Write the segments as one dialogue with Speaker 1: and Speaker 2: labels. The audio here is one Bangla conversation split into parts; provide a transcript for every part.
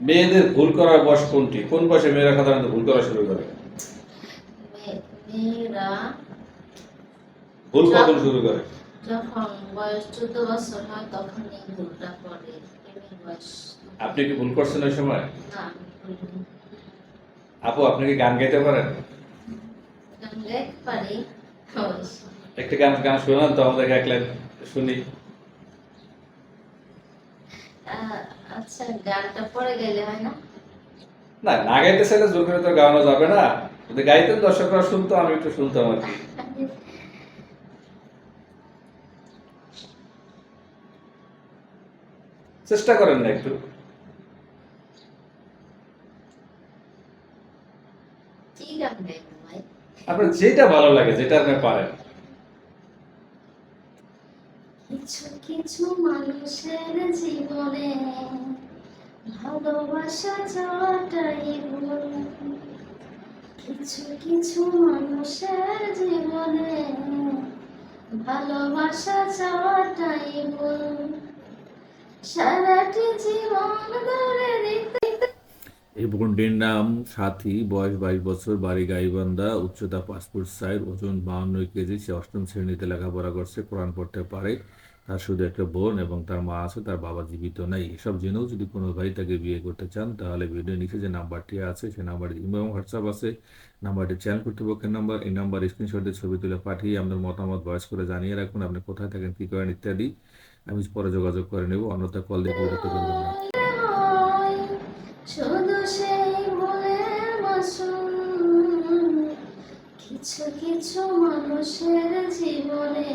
Speaker 1: মেয়েদের ভুল করার বয়স কোনটি? কোন বয়সে মেয়েরা সাধারণত ভুল করা শুরু করে? ভুল কখন শুরু করে?
Speaker 2: যখন বয়স চোদ্দ বছর হয় তখনই ভুলটা করে।
Speaker 1: আপনি কি ভুল করছেন ওই সময়। আপু আপনি কি গান গাইতে পারেন। একটা গান গান শোনান তো আমাদেরকে এক লাইন শুনি।
Speaker 2: আহ, আচ্ছা গানটা পরে গেলে হয় না?
Speaker 1: না না গাইতে চাইলে জোর করে তো গাওয়ানো যাবে না। যদি গাইতেন দর্শকরা শুনতো আমি একটু শুনতাম আর কি। চেষ্টা করেন না একটু। আপনার যেটা ভালো লাগে যেটা আপনি পারেন
Speaker 2: কিছু কিছু মানুষের জীবনে ভালোবাসা যাওয়াটাই ভুল। কিছু কিছু মানুষের জীবনে ভালোবাসা যাওয়াটাই ভুল। সারাটি জীবন ধরে দেখতে
Speaker 3: এই বোনটির নাম সাথী, বয়স বাইশ বছর, বাড়ি গাইবান্ধা, উচ্চতা পাসপোর্ট সাইজ ওজন বাহান্ন কেজি, সে অষ্টম শ্রেণীতে লেখাপড়া করছে, কোরআন পড়তে পারে, তার শুধু একটা বোন এবং তার মা আছে, তার বাবা জীবিত নেই। এসব জেনেও যদি কোনো ভাই তাকে বিয়ে করতে চান, তাহলে ভিডিও নিচে যে নাম্বারটি আছে সেই নাম্বারে ইমো এবং হোয়াটসঅ্যাপ আছে। নাম্বারটি চ্যানেল কর্তৃপক্ষের নাম্বার, এই নাম্বার স্ক্রিনশটে ছবি তুলে পাঠিয়ে আপনার মতামত ভয়েস করে জানিয়ে রাখুন, আপনি কোথায় থাকেন, কী করেন ইত্যাদি। আমি পরে যোগাযোগ করে নেব অন্যথা কল দিয়ে বিরত করবেন না।
Speaker 2: কিছু মানুষের জীবনে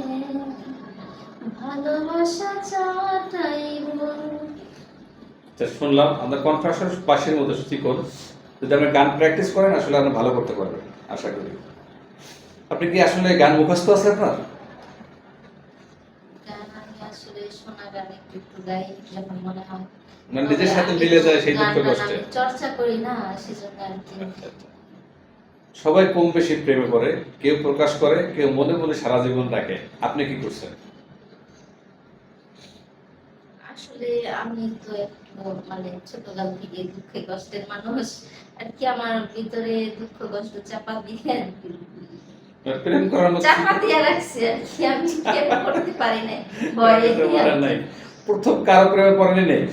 Speaker 2: ভালোবাসা চাওয়াটাই ভুল।
Speaker 1: শুনলাম আমরা কনফারেন্সের পাশের মতো শিখুন যদি আপনি গান প্র্যাকটিস করেন আসলে আপনি ভালো করতে পারবেন আশা করি। আপনি কি আসলে গান মুখস্থ আছে আপনার?
Speaker 2: মনে
Speaker 1: নিজের সাথে মিলে যায় সেই দুঃখ কষ্টে।
Speaker 2: চর্চা করি না সেজন্য আর কি।
Speaker 1: সবাই কম বেশি প্রেমে পড়ে কেউ প্রকাশ করে কেউ মনে মনে সারা জীবন রাখে আপনি কি করছেন?
Speaker 2: আসলে আমি তো একটু মানে ছোটকাল থেকে দুঃখে কষ্টের মানুষ। আর কি আমার ভিতরে দুঃখ কষ্ট চাপা দিয়ে
Speaker 1: প্রেম করার
Speaker 2: চাপা দিয়ে রাখছি আর কি। আমি প্রেম করতে পারি না ভয়ে
Speaker 1: করতে পারেন নাই। প্রথম কারও প্রেমে পড়েনি? নেই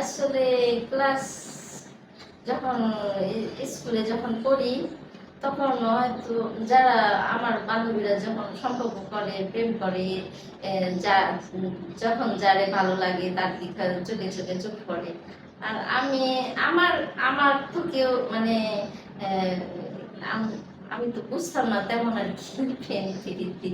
Speaker 2: আসলে ক্লাস যখন স্কুলে যখন পড়ি, তখন হয়তো যারা আমার বান্ধবীরা যখন সম্পর্ক করে, প্রেম করে যা, যখন যারে ভালো লাগে তার দিকে চোখে চোখে চোখ পড়ে। আর আমি, আমার আমার তো কেউ মানে আমি তো বুঝতাম না তেমন আর কি প্রেম প্রীতি।